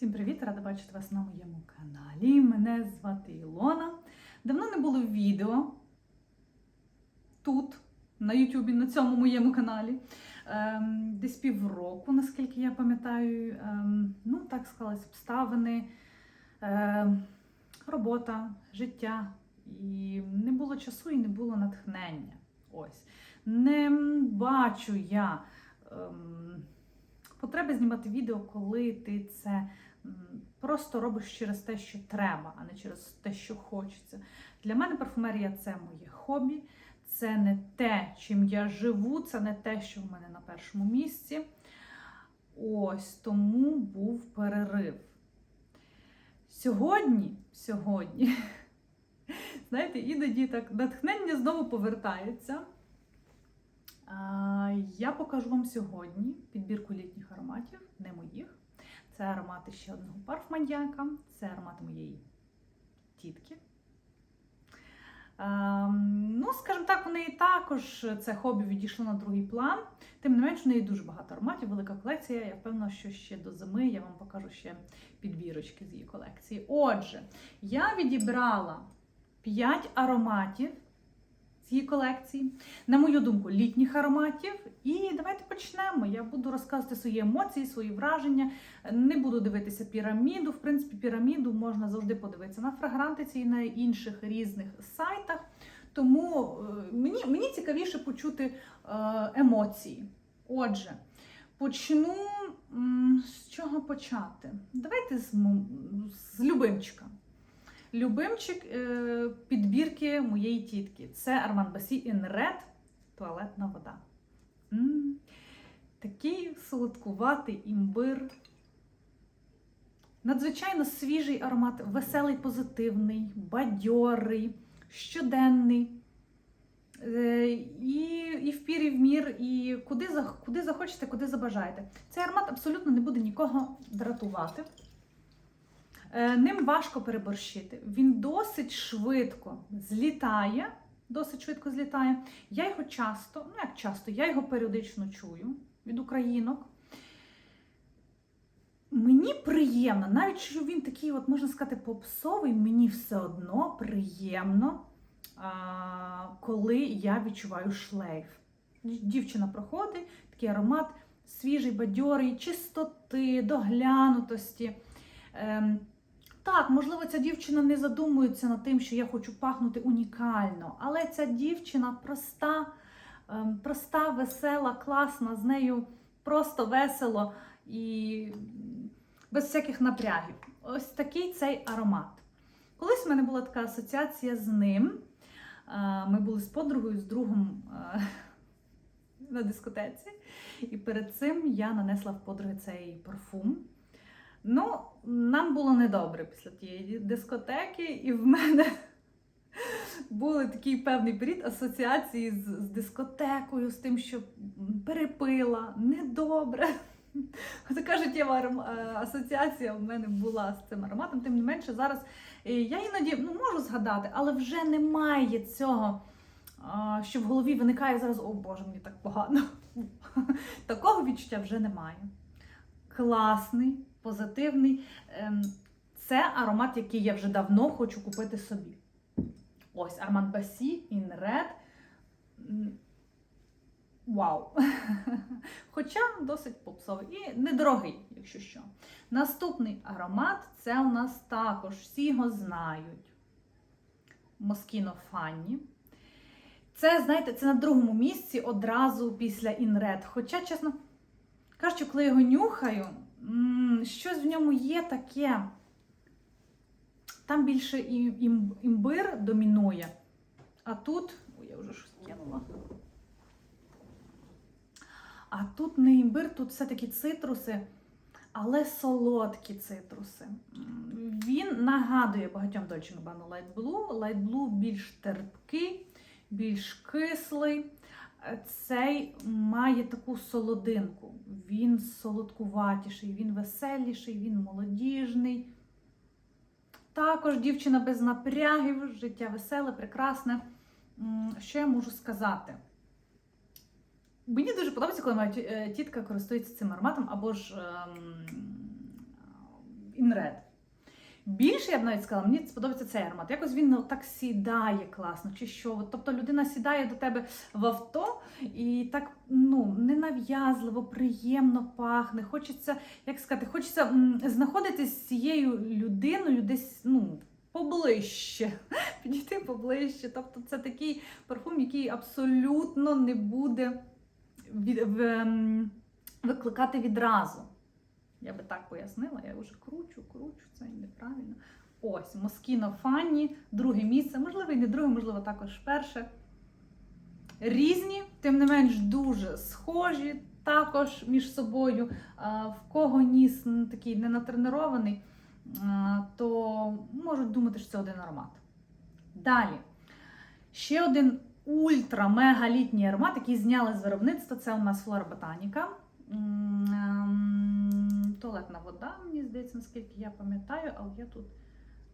Всім привіт! Рада бачити вас на моєму каналі. Мене звати Ілона. Давно не було відео тут, на Ютубі, на цьому моєму каналі. Ем, десь півроку, наскільки я пам'ятаю. Ем, ну, так склались обставини, ем, робота, життя. І не було часу і не було натхнення. Ось. Не бачу я. Ем, Потреби знімати відео, коли ти це просто робиш через те, що треба, а не через те, що хочеться. Для мене парфумерія це моє хобі, це не те, чим я живу, це не те, що в мене на першому місці. Ось тому був перерив. Сьогодні, сьогодні, знаєте, іноді так натхнення знову повертається. Я покажу вам сьогодні підбірку літніх ароматів, не моїх. Це аромати ще одного парфманьяка, це аромати моєї тітки. А, Ну, скажімо так, в неї також це хобі відійшло на другий план. Тим не менш, в неї дуже багато ароматів, велика колекція. Я впевнена, що ще до зими я вам покажу ще підбірочки з її колекції. Отже, я відібрала 5 ароматів з її колекції. На мою думку, літніх ароматів. І. Я буду розказувати свої емоції, свої враження. Не буду дивитися піраміду. В принципі, піраміду можна завжди подивитися на фрагрантиці і на інших різних сайтах. Тому е, мені, мені цікавіше почути е, емоції. Отже, почну з чого почати? Давайте з, з любимчика. Любимчик е, підбірки моєї тітки. Це Armand Bassi in Red туалетна вода. м Такий солодкуватий імбир. Надзвичайно свіжий аромат, веселий, позитивний, бадьорий, щоденний. Е, І, і в пір, і в мір, і куди, куди захочете, куди забажаєте. Цей аромат абсолютно не буде нікого дратувати. Е, Ним важко переборщити. Він досить швидко злітає. Досить швидко злітає. Я його часто, ну як часто, я його періодично чую від українок. Мені приємно, навіть що він такий, от можна сказати, попсовий, мені все одно приємно, коли я відчуваю шлейф. Дівчина проходить, такий аромат свіжий, бадьорий, чистоти, доглянутості. Ем, так, можливо, ця дівчина не задумується над тим, що я хочу пахнути унікально, але ця дівчина проста, проста, весела, класна, з нею просто весело і без всяких напрягів. Ось такий цей аромат. Колись в мене була така асоціація з ним. Е, Ми були з подругою, з другом е, на дискотеці, і перед цим я нанесла в подруги цей парфум. Ну, нам було недобре після тієї дискотеки, і в мене були такий певний період асоціації з, з дискотекою, з тим, що перепила, недобре. Така життєва е, асоціація в мене була з цим ароматом. Тим не менше, зараз е, я іноді ну, можу згадати, але вже немає цього, що в голові виникає зараз: о Боже, мені так погано. Такого відчуття вже немає. Класний, позитивний. Ем, Це аромат, який я вже давно хочу купити собі. Ось Armand Bassi in Red. Вау! Хоча досить попсовий і недорогий, якщо що. Наступний аромат це у нас також, всі його знають. Moschino Fanny. Це, знаєте, це на другому місці одразу після Red. Хоча, чесно кажучи, коли я його нюхаю, щось в ньому є таке. Там більше ім- імбир домінує. А тут. Ой, я вже щось кинула. А тут не імбир, тут все-таки цитруси, але солодкі цитруси. Він нагадує багатьом Dolce Gabbana Light Blue. Light Blue більш терпкий, більш кислий. Е, Цей має таку солодинку. Він солодкуватіший, він веселіший, він молодіжний. Також дівчина без напрягів, життя веселе, прекрасне. Що я можу сказати? Мені дуже подобається, коли моя е, тітка користується цим ароматом, або ж ем, Red. Більше я б навіть сказала, мені сподобається цей аромат. Якось він ну, так сідає класно, чи що. Тобто людина сідає до тебе в авто і так ну, ненав'язливо, приємно пахне. Хочеться, як сказати, хочеться знаходитись з цією людиною десь ну, поближче, підійти поближче. Тобто це такий парфум, який абсолютно не буде від, в, ем, викликати відразу. Я би так пояснила, я вже кручу, кручу, це неправильно. Ось, Москіно Фанні, друге місце, можливо, і не друге, можливо, також перше. Різні, тим не менш, дуже схожі також між собою. В кого ніс такий не натренований, то можуть думати, що це один аромат. Далі. Ще один ультра-мега-літній аромат, який зняли з виробництва. Це у нас Флора Ботаніка. Туалетна вода, мені здається, наскільки я пам'ятаю, але я тут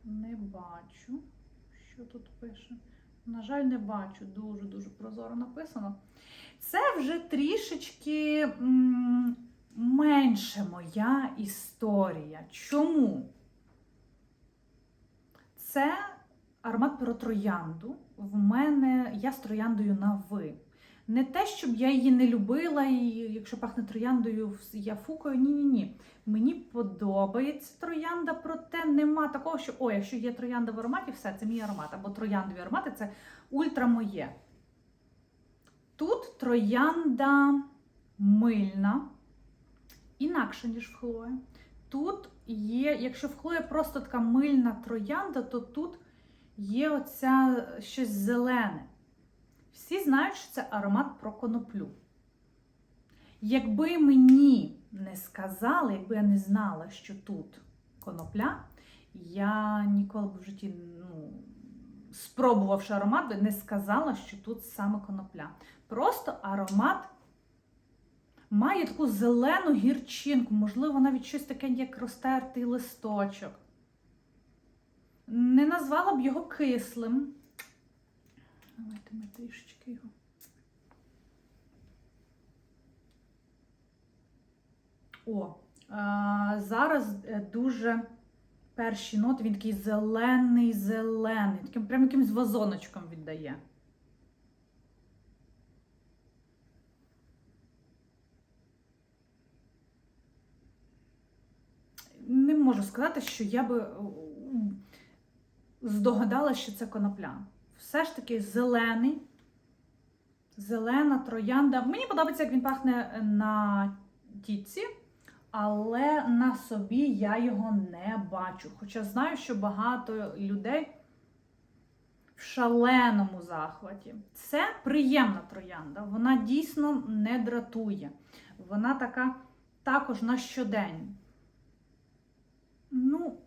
не бачу, що тут пише. На жаль, не бачу. Дуже-дуже прозоро написано. Це вже трішечки менше моя історія. Чому? Це аромат про троянду. В мене я з трояндою на ви. Не те, щоб я її не любила, і якщо пахне трояндою, я фукаю. Ні, ні, ні. Мені подобається троянда, проте нема такого, що о, якщо є троянда в ароматі, все, це мій аромат. Або трояндові аромати це ультра моє. Тут троянда мильна, інакше, ніж в Хлої. Тут є, якщо в Хлої просто така мильна троянда, то тут є оця щось зелене. Всі знають, що це аромат про коноплю. Якби мені не сказали, якби я не знала, що тут конопля, я ніколи б в житті, ну, спробувавши аромат, не сказала, що тут саме конопля. Просто аромат має таку зелену гірчинку, можливо, навіть щось таке, як розтертий листочок. Не назвала б його кислим. Давайте ми трішечки його. О, а, зараз е, дуже перші ноти, він такий зелений, зелений, таким прям якимось вазоночком віддає. Не можу сказати, що я би е, здогадалася, що це конопля. Все ж таки зелений, зелена троянда. Мені подобається, як він пахне на тітці, але на собі я його не бачу. Хоча знаю, що багато людей в шаленому захваті. Це приємна троянда, вона дійсно не дратує. Вона така також на щодень. Ну,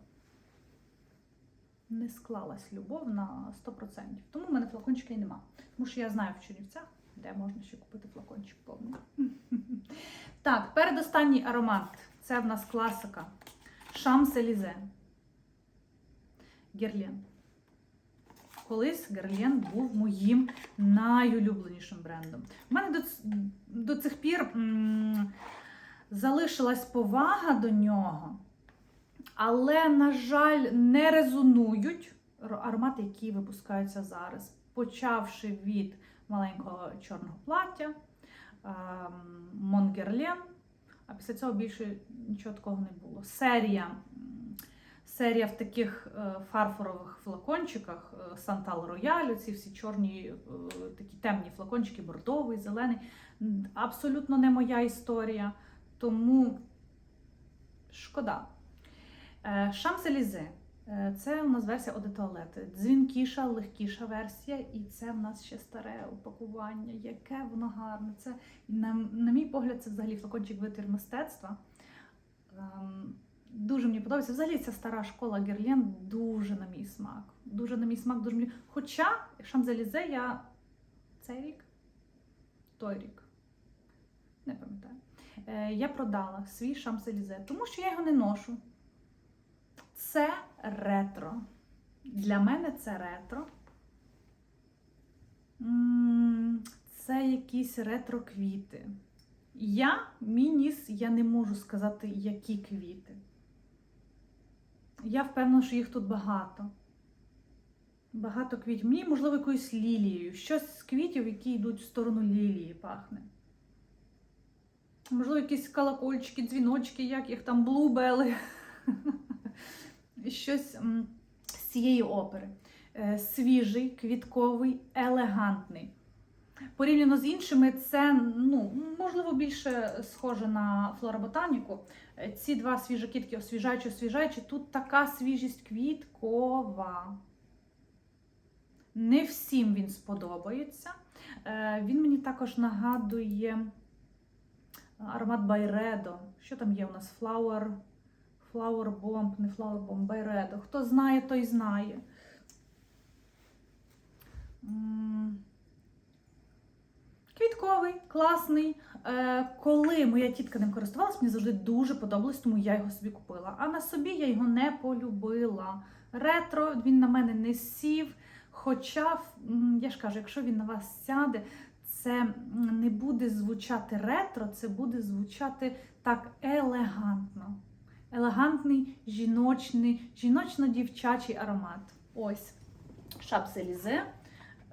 не склалась любов на 100%. Тому в мене флакончика і нема. Тому що я знаю в Чернівцях, де можна ще купити флакончик повний. Так, передостанній аромат. Це в нас класика. Шамс-Елізе. Герлен. Колись Герлен був моїм найулюбленішим брендом. У мене до, до цих пір м, залишилась повага до нього. Але, на жаль, не резонують аромати, які випускаються зараз. Почавши від маленького чорного плаття, ем, Монгерлен, а після цього більше нічого такого не було. Серія, серія в таких е, фарфорових флакончиках, Сантал Рояль, ці всі чорні, е, такі темні флакончики, бордовий, зелений. Абсолютно не моя історія. Тому шкода. Е, Шамс-Елізе. Е, Це у нас версія Оде туалет. Дзвінкіша, легкіша версія, і це в нас ще старе упакування. Яке воно гарне. Це, на, на мій погляд, це взагалі флакончик витвір мистецтва. Ем, Дуже мені подобається. Взагалі ця стара школа Герлен дуже на мій смак. Дуже на мій смак, дуже мені. Хоча Шамзелізе я цей рік, той рік, не пам'ятаю. Е, Я продала свій Шамзелізе, тому що я його не ношу. Це ретро. Для мене це ретро. Це якісь ретро-квіти. Я, мій ніс, я не можу сказати, які квіти. Я впевнена, що їх тут багато. Багато квітів. Мені, можливо, якоюсь лілією. Щось з квітів, які йдуть в сторону лілії, пахне. Можливо, якісь колокольчики, дзвіночки, як їх там, блубели. Щось з цієї опери. Е, Свіжий, квітковий, елегантний. Порівняно з іншими, це ну, можливо більше схоже на флороботаніку. Е, Ці два свіжаки, такі освіжаючі, освіжаючі, тут така свіжість квіткова. Не всім він сподобається. Е, Він мені також нагадує аромат Байредо. Що там є у нас? Flower, Bomb, не Bomb, Байредо. Хто знає, той знає. Квітковий, класний. Е, коли моя тітка ним користувалась, мені завжди дуже подобалось, тому я його собі купила. А на собі я його не полюбила. Ретро він на мене не сів. Хоча, я ж кажу, якщо він на вас сяде, це не буде звучати ретро, це буде звучати так елегантно. Елегантний, жіночний, жіночно-дівчачий аромат. Ось. Шапселізе.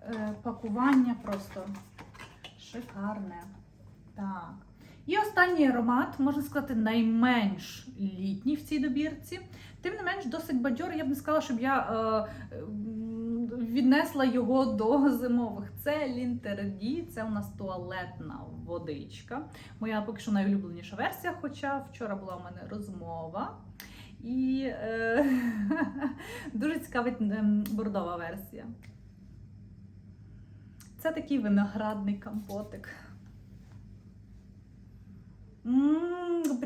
Е, пакування просто шикарне. Так. І останній аромат, можна сказати, найменш літній в цій добірці. Тим не менш, досить бадьор. Я б не сказала, щоб я е, віднесла його до зимових. Це Лінтерді, це у нас туалетна водичка. Моя поки що найулюбленіша версія, хоча вчора була у мене розмова. І е, дуже цікавить ем, бордова версія. Це такий виноградний компотик. Ммм,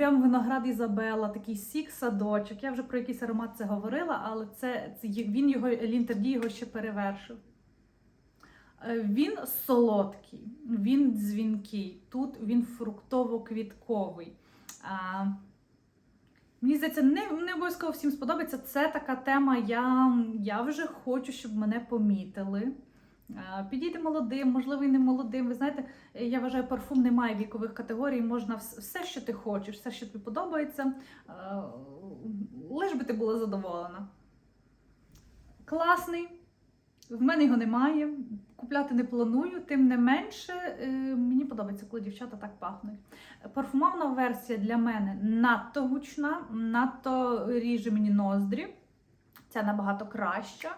прям виноград Ізабела, такий сік садочок. Я вже про якийсь аромат це говорила, але це, це він його Лінтерді його ще перевершив. Е, Він солодкий, він дзвінкий, тут він фруктово-квітковий. А, мені здається, не, не обов'язково всім сподобається. Це така тема. Я, я вже хочу, щоб мене помітили. Е, Підійде молодим, можливо, і не молодим. Ви знаєте, е, я вважаю, парфум не має вікових категорій. Можна все, що ти хочеш, все, що тобі подобається, е, лиш би ти була задоволена. Класний. В мене його немає. Купляти не планую, тим не менше, мені подобається, коли дівчата так пахнуть. Парфумовна версія для мене надто гучна, надто ріже мені ноздрі. Ця набагато краща.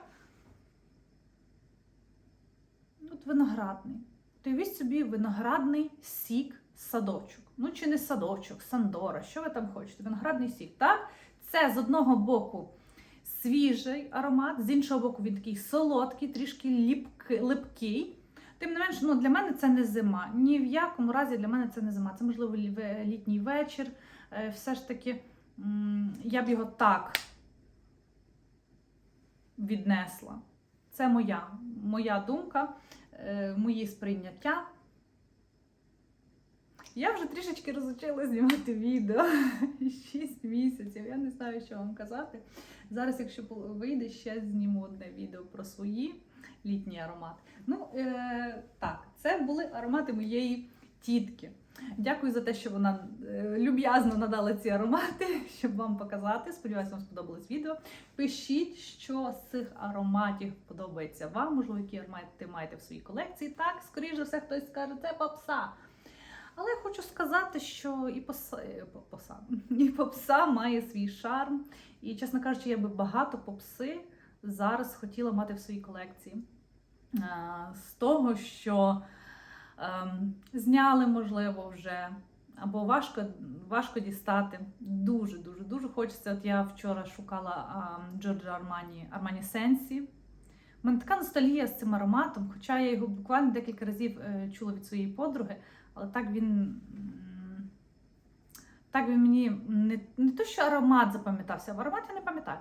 Виноградний. То собі виноградний сік садочок. Ну чи не садочок, сандора, що ви там хочете? Виноградний сік. Так? Це з одного боку свіжий аромат, з іншого боку, він такий солодкий, трішки ліпки, липкий. Тим не менш, ну, для мене це не зима. Ні в якому разі для мене це не зима. Це, можливо, літній вечір. Е, Все ж таки, я б його так віднесла. Це моя, моя думка, мої сприйняття. Я вже трішечки розучила знімати відео 6 місяців. Я не знаю, що вам казати. Зараз, якщо вийде, ще зніму одне відео про свої літні аромати. Ну, е, так, це були аромати моєї тітки. Дякую за те, що вона е, люб'язно надала ці аромати, щоб вам показати. Сподіваюся, вам сподобалось відео. Пишіть, що з цих ароматів подобається вам. Можливо, які аромати маєте в своїй колекції. Так, скоріш за все, хтось скаже, це попса. Але я хочу сказати, що і поса, е, і попса має свій шарм. І, чесно кажучи, я би багато попси зараз хотіла мати в своїй колекції. З того, що зняли, можливо, вже. Або важко, важко дістати. Дуже, дуже, хочеться. От я вчора шукала Джорджа Армані Армані Сенсі. У мене така ностальгія з цим ароматом, хоча я його буквально декілька разів е, чула від своєї подруги, але так він. Так він мені не, не то, що аромат запам'ятався, в аромат я не пам'ятаю.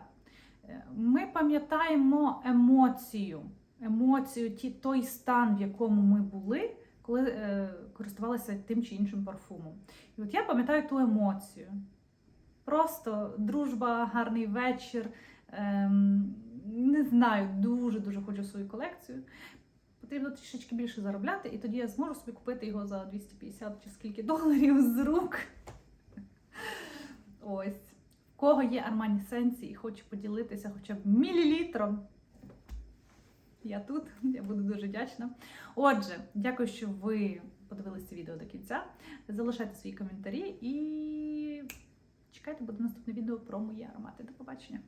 Е, Ми пам'ятаємо емоцію, емоцію, ті, той стан, в якому ми були, коли е, користувалися тим чи іншим парфумом. І от я пам'ятаю ту емоцію. Просто дружба, гарний вечір. Ем, не знаю, дуже-дуже хочу свою колекцію. Потрібно трішечки більше заробляти, і тоді я зможу собі купити його за 250 чи скільки доларів з рук. Ось. В кого є Armani Sensi і хоче поділитися хоча б мілілітром. Я тут, я буду дуже вдячна. Отже, дякую, що ви подивилися відео до кінця. Залишайте свої коментарі і чекайте, буде наступне відео про мої аромати. До побачення!